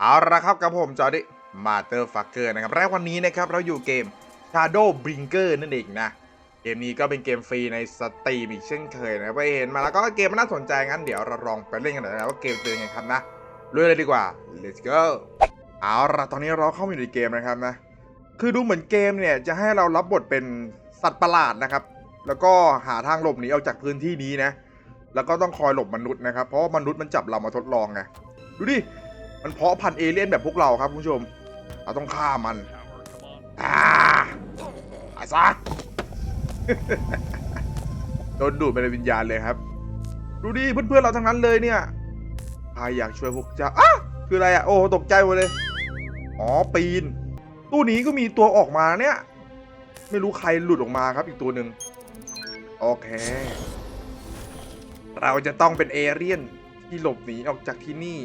เอาละครับกับผมจอร์ดิมาเตอร์ฟักเกอร์นะครับ แรกวันนี้นะครับ เราอยู่เกม Shadow Brinker นั่นเองนะ เกมนี้ก็เป็นเกมฟรีในสตรีมอีกเช่นเคยนะไปเห็นมาแล้วก็เกมมันน่าสนใจงั้นเดี๋ยวเราลองไปเล่นกันหน่อยนะว่าเกมเป็นยังไงครับนะลุยเลยดีกว่า let's go เอาละตอนนี้เราเข้ามาอยู่ในเกมนะครับนะ คือดูเหมือนเกมเนี่ยจะให้เรารับบทเป็นสัตว์ประหลาดนะครับ แล้วก็หาทางหลบหนีออกจากพื้นที่นี้นะ แล้วก็ต้องคอยหลบมนุษย์นะครับ เพราะว่ามนุษย์มันจับเรามาทดลองไง ดูดิ มันเพาะพันธุ์เอเลี่ยนแบบพวกเราครับคุณผู้ชม เราต้องฆ่ามันอ่าอ้ซะโดนดูดไปในวิญญาณเลยครับ ดูดิเพื่อนๆเราทั้งนั้นเลยเนี่ยใครอยากช่วยพวกเจ้าอะคืออะไรอะ โอ้ตกใจหมดเลย อ๋อปีน ตู้นี้ก็มีตัวออกมาเนี่ย ไม่รู้ใครหลุดออกมาครับอีกตัวหนึ่งโอเค เราจะต้องเป็นเอเลี่ยนที่หลบหนีออกจากที่นี่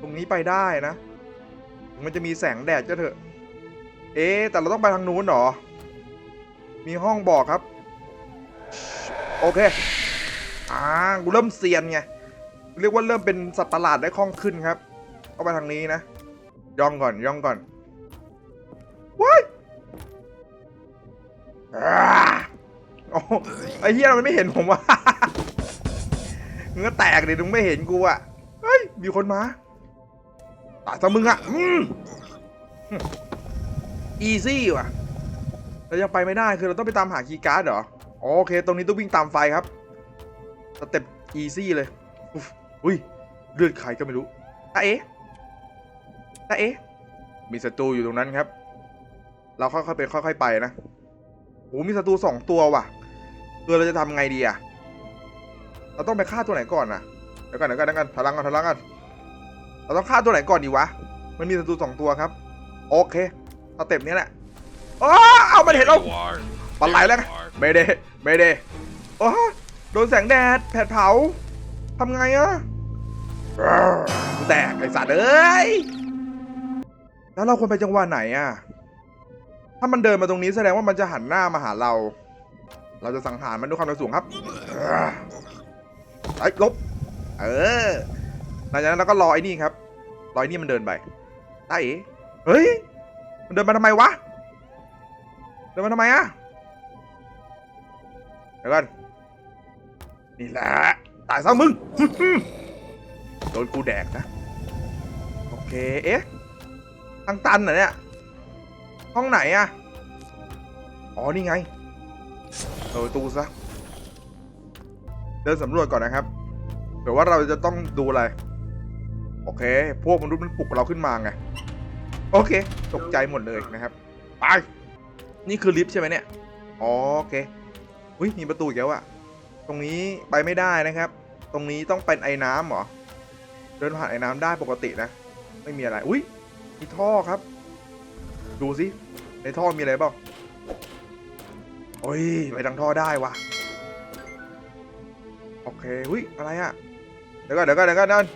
ตรงนี้ไปได้นะ มันจะมีแสงแดดก็เถอะ เอ๊แต่เราต้องไปทางนู้นหรอ มีห้องบอกครับ โอเค อ่า กูเริ่มเซียนไง เรียกว่าเริ่มเป็นสัตว์ประหลาดได้คล่องขึ้นครับ เอาไปทางนี้นะ ย่องก่อนย่องก่อนว้ายอ่าโอ้ไอ้เหี้ยมันไม่เห็นผมว่ะ เงื้อแตกเลยมึงไม่เห็นกูอะเฮ้ยมีคนมาตายซะมึงอะอีซี่ว่ะเรายังไปไม่ได้คือเราต้องไปตามหาคีย์การ์ดเหรอโอเค ตรงนี้ต้องวิ่งตามไฟครับสเต็ปอีซี่เลยอุ้ยเลือดใครก็ไม่รู้ตาเอ๊ะตาเอ๊ะมีศัตรูอยู่ตรงนั้นครับ เราค่อยๆไปค่อย ๆ ไปนะโอ้มีศัตรูสองตัวว่ะคือเราจะทำไงดีอะ เราต้องไปฆ่าตัวไหนก่อนนะเดี๋ยวก่อนเดี๋ยวก่อนเดี๋ยวก่อนพลังก่อนพลังก่อนเราต้องฆ่าตัวไหนก่อนดีวะ มันมีศัตรูสองตัวครับ โอเคสเต็ปนี้แหละอ้าเอามันเห็นเราปลาไหลแล้วไงไม่ได้ไม่ได้โอ้โดนแสงแดดแผดเผาทำไงอะกูแตกไอสัตว์เอ้ย แล้วเราควรไปจังหวะไหนอะถ้ามันเดินมาตรงนี้แสดงว่ามันจะหันหน้ามาหาเรา เราจะสังหารมันด้วยความเร็วสูงครับ ไอ้ลบ เออหลังจากนั้นเราก็รอไอ้นี่ครับ รอไอ้นี่มันเดินไปได้เอ๋เฮ้ย มันเดินมาทำไมวะ เดินมาทำไมอะเดี๋ยวก่อนนี่แหละ ตายซะมึง โดนกูแดกนะ โอเค เอ๊ะ ทางตันเหรอเนี่ย ห้องไหนอะอ๋อ นี่ไง เออตูซะ เดินสำรวจก่อนนะครับเผื่อว่าเราจะต้องดูอะไร โอเค พวกมนุษย์มันปลุกเราขึ้นมาไง โอเค ตกใจหมดเลยนะครับ ไป นี่คือลิฟต์ใช่ไหมเนี่ยโอเคอุ้ยมีประตูอีกแล้วอะตรงนี้ไปไม่ได้นะครับ ตรงนี้ต้องเป็นไอ้น้ำเหรอ เดินผ่านไอ้น้ำได้ปกตินะ ไม่มีอะไร อุ้ยมีท่อครับ ดูสิ ในท่อมีอะไรเปล่าโอ้ย ไปทางท่อได้ว่ะ โอเคอุ้ยอะไรอะเดี๋ยวก่อนเดี๋ยวก่อนเดี๋ยวก่อนเดี๋ยวก่อน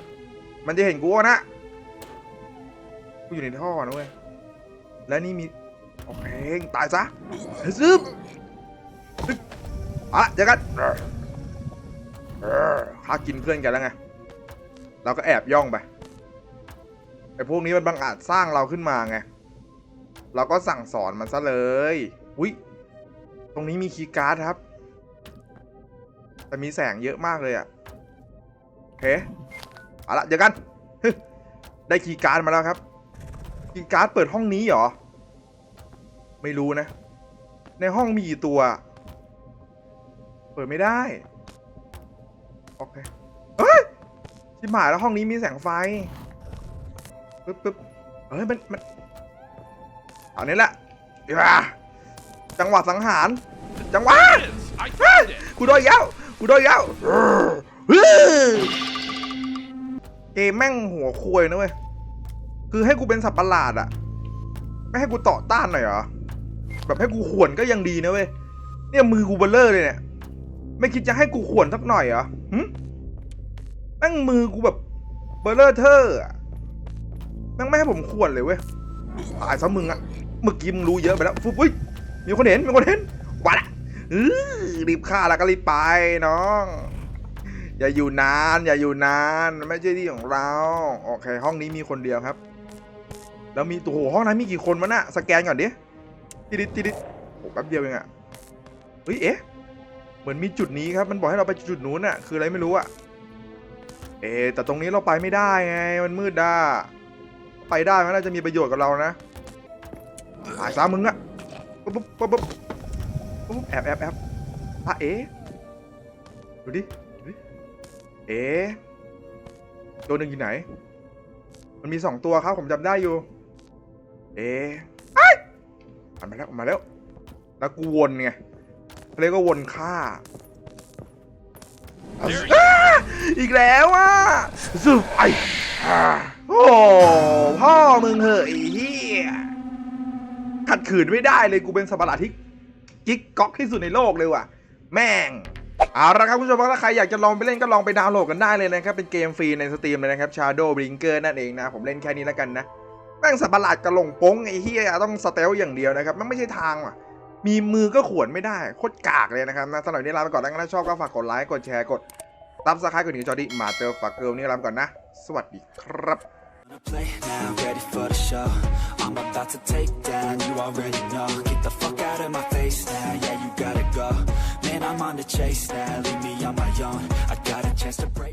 มันจะเห็นกูนะกูอยู่ในท่อนะเว้ยแล้วนี่มีโอเคตายซะซึบซึบอะเจอกันเออข้ากินเพื่อนกันแล้วไงเราก็แอบย่องไปไอ้พวกนี้มันบังอาจสร้างเราขึ้นมาไงเราก็สั่งสอนมันซะเลยอุ้ยตรงนี้มีคีย์การ์ดครับ แต่มีแสงเยอะมากเลยอะโอเคเอาละเจอกัน ได้คีย์การ์ดมาแล้วครับ คีย์การ์ดเปิดห้องนี้เหรอ ไม่รู้นะ ในห้องมีกี่ตัว เปิดไม่ได้ โอเค เฮ้ยชิบหายแล้วห้องนี้มีแสงไฟ ปึ๊บปึ๊บเฮ้ย มันมันเอานี้แหละจังหวะสังหาร จังหวะ I found it! กูโดนอีกแล้ว กูโดนอีกแล้วเกมแม่งหัวคุยนะเว้ย คือให้กูเป็นสัตว์ประหลาดอะไม่ให้กูต่อต้านหน่อยเหรอ แบบให้กูข่วนก็ยังดีนะเว้ย เนี่ยมือกูเบลเลอร์เลยเนี่ย ไม่คิดจะให้กูข่วนสักหน่อยเหรอหึแม่งมือกูแบบเบลเลอร์เทอแม่งไม่ให้ผมข่วนเลยเว้ย ตายซะมึงอะเมื่อกี้มึงรู้เยอะไปแล้วฟุ๊บอุ้ยมีคนเห็น มีคนเห็นวะละ รีบฆ่าแล้วก็รีบไปน้อง อย่าอยู่นาน อย่าอยู่นานไม่ใช่ที่ของเราโอเค ห้องนี้มีคนเดียวครับ แล้วมีโอ้โหห้องนั้นมีกี่คนวะน่ะสแกนก่อนดิติดิติดิโอ้แป๊บเดียวเองอะเฮ้ยเอ๊ะเหมือนมีจุดนี้ครับมันบอกให้เราไปจุดนู้นอะคืออะไรไม่รู้อะเอ๊แต่ตรงนี้เราไปไม่ได้ไงมันมืดด้าไปได้มันน่าจะมีประโยชน์กับเรานะหายซามึงอะปุ๊บปุ๊บปุ๊บ ปุ๊บปุ๊บแอบแอบแอบอะเอ๊ะดูดิดูดิเอ๊ะตัวหนึ่งอยู่ไหน มันมีสองตัวครับผมจำได้อยู่ เอ๊ะไอ้ยมันมาแล้วมันมาแล้ว แล้วกูวนไงเขาเรียกว่าวนฆ่าอ้าอีกแล้วอะสุบไอ้อ่าโอ้พ่อมึงเหอะไอ้เหี้ยขัดขืนไม่ได้เลยกูเป็นสัตว์ประหลาดที่ กิ๊กก๊อกที่สุดในโลกเลยว่ะ แม่งเอาละครับคุณผู้ชมถ้าใครอยากจะลองไปเล่นก็ลองไปดาวน์โหลดกันได้เลยนะครับ เป็นเกมฟรีในสตรีมเลยนะครับ Shadow Blinker นั่นเองนะ ผมเล่นแค่นี้แล้วกันนะแม่งสัตว์ประหลาดกระหลงป้งไอ้เฮียต้องสเตลอย่างเดียวนะครับมันไม่ใช่ทางว่ะ มีมือก็ขวนไม่ได้โคตรกากเลยนะครับนะสำหรับนี้ลาไปก่อนแล้วถ้าชอบก็ฝากกดไลค์กดแชร์กดตับสไครต์กดหนีจอดีมาเจอฝากเกิร์ลนี่ลาไปก่อนนะ สวัสดีครับ play now, ready for the show. I'm about to take down, you already know. Get the fuck out of my face now, yeah, you gotta go. Man, I'm on the chase now, leave me on my own. I got a chance to break.